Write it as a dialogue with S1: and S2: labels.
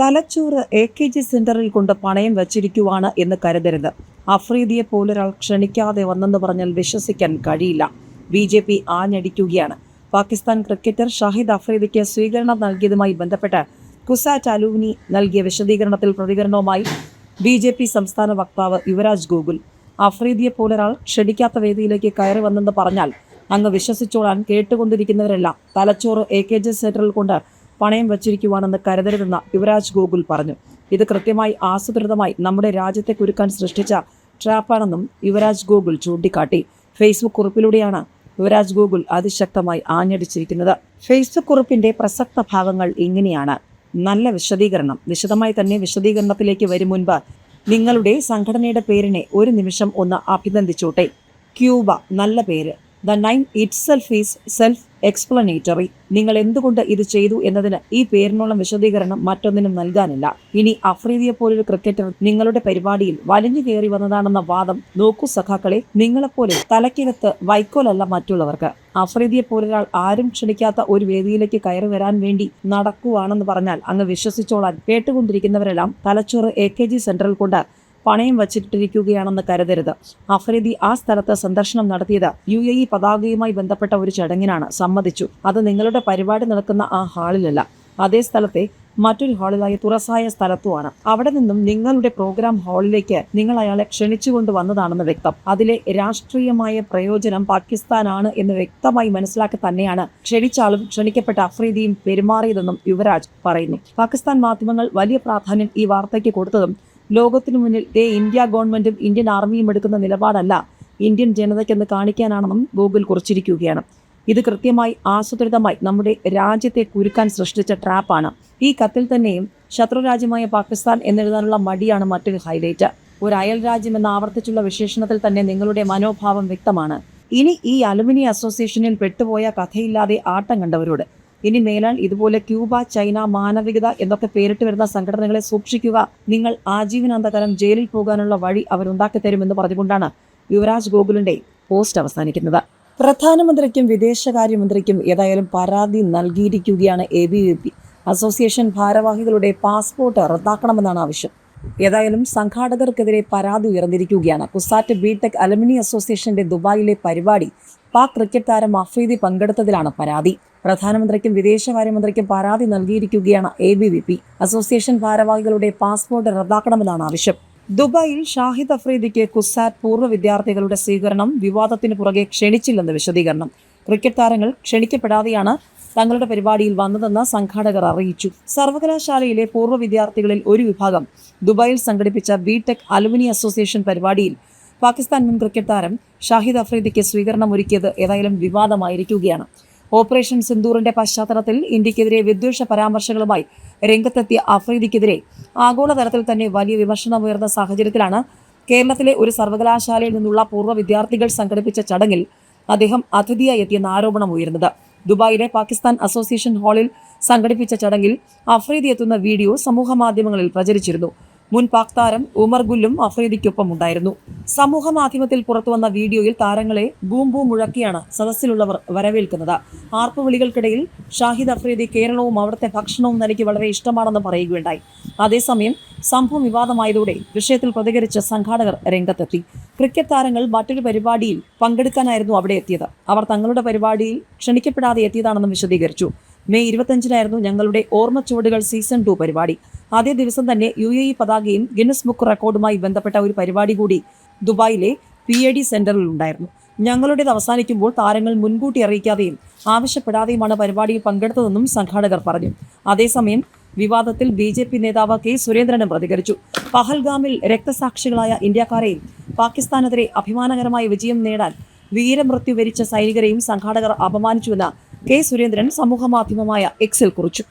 S1: തലച്ചോറ് A K G സെന്ററിൽ കൊണ്ട് പണയം വച്ചിരിക്കുവാണ് എന്ന് കരുതരുത്. അഫ്രീദിയെ പോലൊരാൾ ക്ഷണിക്കാതെ വന്നെന്ന് പറഞ്ഞാൽ വിശ്വസിക്കാൻ കഴിയില്ല. ബി ജെ പി ആഞ്ഞടിക്കുകയാണ്. പാകിസ്ഥാൻ ക്രിക്കറ്റർ ഷാഹിദ് അഫ്രീദിക്ക് സ്വീകരണം നൽകിയതുമായി ബന്ധപ്പെട്ട് കുസാറ്റ് അലൂനി നൽകിയ വിശദീകരണത്തിൽ പ്രതികരണവുമായി ബി ജെ പി സംസ്ഥാന വക്താവ് യുവരാജ് ഗോകുൽ. അഫ്രീദിയെ പോലൊരാൾ ക്ഷണിക്കാത്ത വേദിയിലേക്ക് കയറി വന്നെന്ന് പറഞ്ഞാൽ അങ്ങ് വിശ്വസിച്ചോളാൻ കേട്ടുകൊണ്ടിരിക്കുന്നവരെല്ലാം. തലച്ചോറ് എ കെ ജി സെന്ററിൽ കൊണ്ട് പണയം വച്ചിരിക്കുവാണെന്ന് കരുതരുതെന്ന് യുവരാജ് ഗോകുൽ പറഞ്ഞു. ഇത് കൃത്യമായി ആസൂത്രിതമായി നമ്മുടെ രാജ്യത്തെ കുരുക്കാൻ സൃഷ്ടിച്ച ട്രാപ്പാണെന്നും യുവരാജ് ഗോകുൽ ചൂണ്ടിക്കാട്ടി. ഫേസ്ബുക്ക് കുറിപ്പിലൂടെയാണ് യുവരാജ് ഗോകുൽ അതിശക്തമായി ആഞ്ഞടിച്ചിരിക്കുന്നത്. ഫേസ്ബുക്ക് കുറിപ്പിന്റെ പ്രസക്ത ഭാഗങ്ങൾ ഇങ്ങനെയാണ്. നല്ല വിശദീകരണം. വിശദമായി തന്നെ വിശദീകരണത്തിലേക്ക് വരും മുൻപ് നിങ്ങളുടെ സംഘടനയുടെ പേരിനെ ഒരു നിമിഷം ഒന്ന് അഭിനന്ദിച്ചോട്ടെ. ക്യൂബ നല്ല പേര്. The name itself is self explanatory നിങ്ങൾ എന്തുകൊണ്ട് ഇത് ചെയ്തു എന്നതിന് ഈ പേരിനുള്ള വിശദീകരണം മറ്റൊന്നിനും നൽകാനില്ല. ഇനി അഫ്രീദിയെ പോലൊരു ക്രിക്കറ്റർ നിങ്ങളുടെ പരിപാടിയിൽ വലിഞ്ഞു കയറി വന്നതാണെന്ന വാദം നോക്കൂ സഖാക്കളെ നിങ്ങളെപ്പോലെ തലക്കിനത്ത് വൈക്കോലല്ല മറ്റുള്ളവർക്ക്. അഫ്രീദിയെ പോലൊരാൾ ആരും ക്ഷണിക്കാത്ത ഒരു വേദിയിലേക്ക് കയറി വരാൻ വേണ്ടി നടക്കുവാണെന്ന് പറഞ്ഞാൽ അങ്ങ് വിശ്വസിച്ചോളാൻ കേട്ടുകൊണ്ടിരിക്കുന്നവരെല്ലാം തലച്ചോറ് എ കെ ജി സെന്ററിൽ കൊണ്ട് പണയം വച്ചിട്ടിരിക്കുകയാണെന്ന് കരുതരുത്. അഫ്രീദി ആ സ്ഥലത്ത് സന്ദർശനം നടത്തിയത് യു എ ഇ പതാകയുമായി ബന്ധപ്പെട്ട ഒരു ചടങ്ങിനാണ്. സമ്മതിച്ചു. അത് നിങ്ങളുടെ പരിപാടി നടക്കുന്ന ആ ഹാളിലല്ല. അതേ സ്ഥലത്തെ മറ്റൊരു ഹാളിലായ തുറസായ സ്ഥലത്തുമാണ്. അവിടെ നിന്നും നിങ്ങളുടെ പ്രോഗ്രാം ഹാളിലേക്ക് നിങ്ങൾ അയാളെ ക്ഷണിച്ചുകൊണ്ട് വന്നതാണെന്ന് വ്യക്തം. അതിലെ രാഷ്ട്രീയമായ പ്രയോജനം പാകിസ്ഥാനാണ് എന്ന് വ്യക്തമായി മനസ്സിലാക്കി തന്നെയാണ് ക്ഷണിച്ചാളും ക്ഷണിക്കപ്പെട്ട അഫ്രീദിയും പെരുമാറിയതെന്നും യുവരാജ് പറയുന്നു. പാകിസ്ഥാൻ മാധ്യമങ്ങൾ വലിയ പ്രാധാന്യം ഈ വാർത്തയ്ക്ക് കൊടുത്തതും ലോകത്തിനു മുന്നിൽ ദേ ഇന്ത്യ ഗവൺമെന്റും ഇന്ത്യൻ ആർമിയും എടുക്കുന്ന നിലപാടല്ല ഇന്ത്യൻ ജനതയ്ക്കെന്ന് കാണിക്കാനാണെന്നും ഗൂഗിൾ കുറിച്ചിരിക്കുകയാണ്. ഇത് കൃത്യമായി ആസൂത്രിതമായി നമ്മുടെ രാജ്യത്തെ കുരുക്കാൻ സൃഷ്ടിച്ച ട്രാപ്പാണ്. ഈ കത്തിൽ തന്നെയും ശത്രുരാജ്യമായ പാകിസ്ഥാൻ എന്നെഴുതാനുള്ള മടിയാണ് മറ്റൊരു ഹൈലൈറ്റ്. ഒരു അയൽ രാജ്യം എന്ന ആവർത്തിച്ചുള്ള വിശേഷണത്തിൽ തന്നെ നിങ്ങളുടെ മനോഭാവം വ്യക്തമാണ്. ഇനി ഈ അലുമിനി അസോസിയേഷനിൽ പെട്ടുപോയ കഥയില്ലാതെ ആട്ടം കണ്ടവരോട് ഇനി മേലാൽ ഇതുപോലെ ക്യൂബ ചൈന മാനവികത എന്നൊക്കെ പേരിട്ട് വരുന്ന സംഘടനകളെ സൂക്ഷിക്കുക. നിങ്ങൾ ആജീവനാന്തകാലം ജയിലിൽ പോകാനുള്ള വഴി അവരുണ്ടാക്കി തരുമെന്ന് പറഞ്ഞുകൊണ്ടാണ് യുവരാജ് ഗോകുലിന്റെ പോസ്റ്റ് അവസാനിക്കുന്നത്. പ്രധാനമന്ത്രിക്കും വിദേശകാര്യമന്ത്രിക്കും ഏതായാലും പരാതി നൽകിയിരിക്കുകയാണ് A B V P. Association ഭാരവാഹികളുടെ പാസ്പോർട്ട് റദ്ദാക്കണമെന്നാണ് ആവശ്യം. ഏതായാലും സംഘാടകർക്കെതിരെ പരാതി ഉയർന്നിരിക്കുകയാണ്. കുസാറ്റ് ബിടെക് അലുമിനി അസോസിയേഷന്റെ ദുബായിലെ പരിപാടി പാക് ക്രിക്കറ്റ് താരം അഫ്രീദി പങ്കെടുത്തതിലാണ് പരാതി. പ്രധാനമന്ത്രിക്കും വിദേശകാര്യമന്ത്രിക്കും പരാതി നൽകിയിരിക്കുകയാണ് A B V P. Association ഭാരവാഹികളുടെ പാസ്പോർട്ട് റദ്ദാക്കണമെന്നാണ് ആവശ്യം. ദുബായിൽ ഷാഹിദ് അഫ്രീദിക്ക് കുസാറ്റ് പൂർവ വിദ്യാർത്ഥികളുടെ സ്വീകരണം വിവാദത്തിന് പുറകെ ക്ഷണിച്ചില്ലെന്ന് വിശദീകരണം. ക്രിക്കറ്റ് താരങ്ങൾ ക്ഷണിക്കപ്പെടാതെയാണ് തങ്ങളുടെ പരിപാടിയിൽ വന്നതെന്ന് സംഘാടകർ അറിയിച്ചു. സർവകലാശാലയിലെ പൂർവ വിദ്യാർത്ഥികളിൽ ഒരു വിഭാഗം ദുബായിൽ സംഘടിപ്പിച്ച ബിടെക് അലുമിനി അസോസിയേഷൻ പരിപാടിയിൽ പാകിസ്ഥാൻ മുൻ ക്രിക്കറ്റ് താരം ഷാഹിദ് അഫ്രീദിക്ക് സ്വീകരണം ഒരുക്കിയത് ഏതായാലും വിവാദമായിരിക്കുകയാണ്. ഓപ്പറേഷൻ സിന്ദൂറിന്റെ പശ്ചാത്തലത്തിൽ ഇന്ത്യക്കെതിരെ വിദ്വേഷ പരാമർശങ്ങളുമായി രംഗത്തെത്തിയ അഫ്രീദിക്കെതിരെ ആഗോളതലത്തിൽ തന്നെ വലിയ വിമർശനമുയർന്ന സാഹചര്യത്തിലാണ് കേരളത്തിലെ ഒരു സർവകലാശാലയിൽ നിന്നുള്ള പൂർവ വിദ്യാർത്ഥികൾ സംഘടിപ്പിച്ച ചടങ്ങിൽ അദ്ദേഹം അതിഥിയായി എത്തിയെന്ന ആരോപണം ഉയർന്നത് ദുബായിലെ പാകിസ്ഥാൻ അസോസിയേഷൻ ഹാളിൽ സംഘടിപ്പിച്ച ചടങ്ങിൽ അഫ്രീദി എത്തുന്ന വീഡിയോ സമൂഹ മാധ്യമങ്ങളിൽ പ്രചരിച്ചിരുന്നു. മുൻ പാക് താരം ഉമർ ഗുല്ലും അഫ്രീദിക്കൊപ്പം ഉണ്ടായിരുന്നു സമൂഹ മാധ്യമത്തിൽ പുറത്തുവന്ന വീഡിയോയിൽ താരങ്ങളെ ബൂംബൂ മുഴക്കിയാണ് സദസ്സിലുള്ളവർ വരവേൽക്കുന്നത്. ആർപ്പുവിളികൾക്കിടയിൽ ഷാഹിദ് അഫ്രീദി കേരളവും അവിടുത്തെ ഭക്ഷണവും തനിക്ക് വളരെ ഇഷ്ടമാണെന്ന് പറയുകയുണ്ടായി. അതേസമയം സംഭവം വിവാദമായതോടെ വിഷയത്തിൽ പ്രതികരിച്ച സംഘാടകർ രംഗത്തെത്തി. ക്രിക്കറ്റ് താരങ്ങൾ മറ്റൊരു പരിപാടിയിൽ പങ്കെടുക്കാനായിരുന്നു അവിടെ എത്തിയത്. അവർ തങ്ങളുടെ പരിപാടിയിൽ ക്ഷണിക്കപ്പെടാതെ എത്തിയതാണെന്നും വിശദീകരിച്ചു. മെയ് ഇരുപത്തഞ്ചിനായിരുന്നു ഞങ്ങളുടെ ഓർമ്മച്ചുവടുകൾ സീസൺ ടു പരിപാടി. അതേ ദിവസം തന്നെ യു എ ഇ പതാകയും ഗിന്നസ് ബുക്ക് റെക്കോർഡുമായി ബന്ധപ്പെട്ട ഒരു പരിപാടി കൂടി ദുബായിലെ പി എ ഡി സെന്ററിൽ ഉണ്ടായിരുന്നു. ഞങ്ങളുടേത് അവസാനിക്കുമ്പോൾ താരങ്ങൾ മുൻകൂട്ടി അറിയിക്കാതെയും ആവശ്യപ്പെടാതെയുമാണ് പരിപാടിയിൽ പങ്കെടുത്തതെന്നും സംഘാടകർ പറഞ്ഞു. അതേസമയം വിവാദത്തിൽ ബി ജെ പി നേതാവ് കെ സുരേന്ദ്രനും പ്രതികരിച്ചു. പഹൽഗാമിൽ രക്തസാക്ഷികളായ ഇന്ത്യക്കാരെയും പാകിസ്ഥാനെതിരെ അഭിമാനകരമായ വിജയം നേടാൻ വീരമൃത്യു വരിച്ച സൈനികരെയും സംഘാടകർ അപമാനിച്ചുവെന്ന് കെ സുരേന്ദ്രൻ സമൂഹമാധ്യമമായ എക്സിൽ കുറിച്ചു.